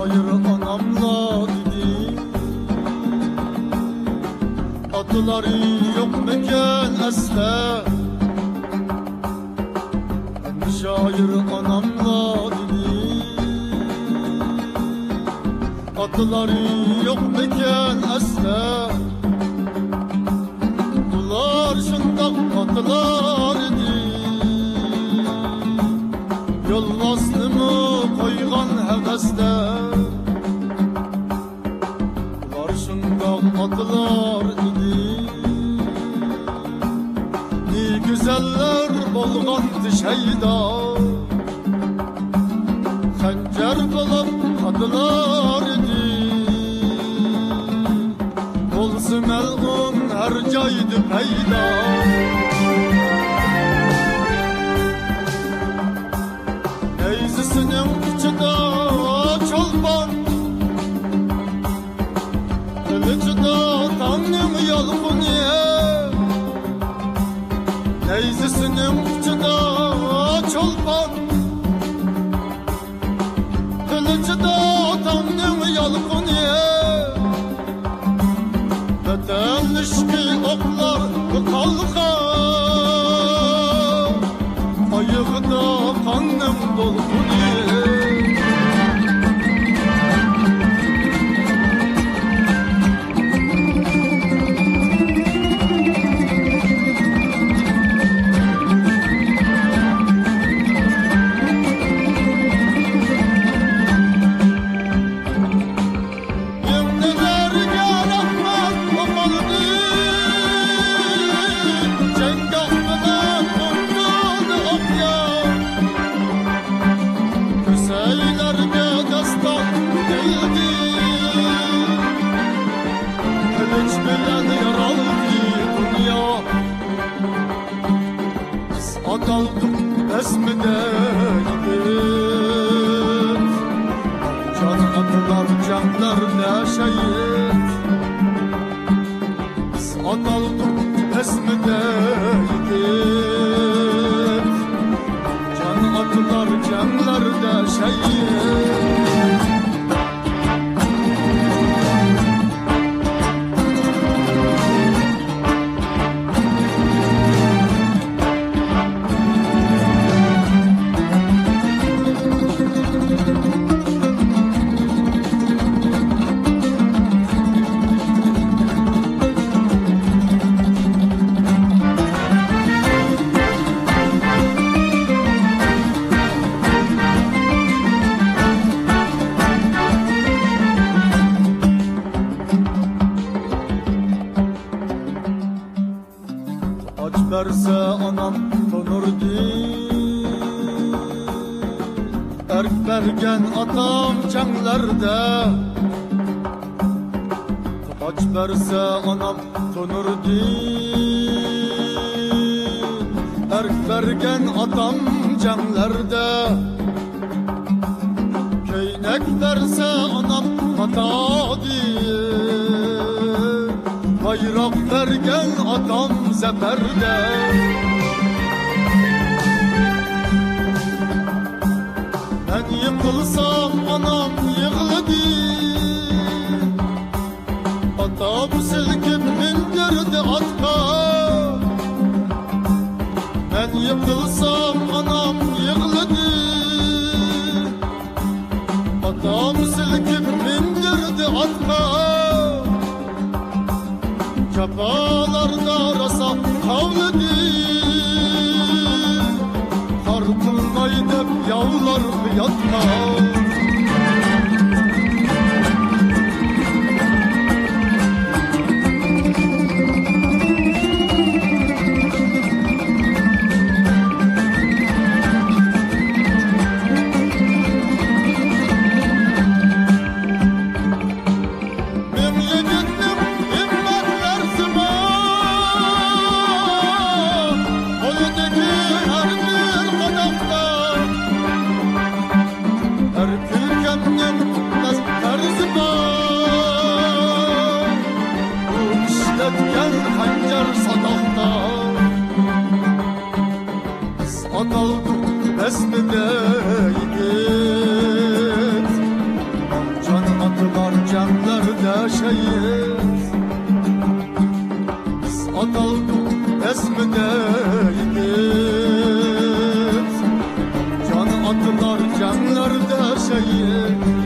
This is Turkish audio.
Hayır anamla dedi. Adıları yok mekan asla Şair anamla dedi. Adıları yok mekan asla Bunlar şundan atılar idi Yollasını mı koygan hevesle. Dular şundak adılar idi. Ne güzeller bolgandı şeyda Xəncər qılıb adılar idi. Olsu məlğun hər caydı peyda Neyzisinin içində çolpan. Kılıcıda tanrım yalğın ye Neyzisinin içində çolpan. Kılıcıda tanrım yalğın ye Vatan işki oklar kalka. Ayıqda kanım dolğun Köseylerge destan değildi Kılıç bilen dünya. Biz adaldık esmideydik Can atılar canlar ne şehit Biz analdık esmideydik canlar Aç verse anam tonurdu Erk bergen atam çenglerde. Aç verse anam tonurdu Erk bergen atam cenglerde Keynek verse anam hata değil Bayrak vergen adam zeferde Ben yıkılsam anam yığladı Atam silkip indirdi atka. Ben yıkılsam anam yığladı Atam silkip indirdi atka. Çapalarda rasa kavladı Kartılmaydı yavlar yatma Thank you.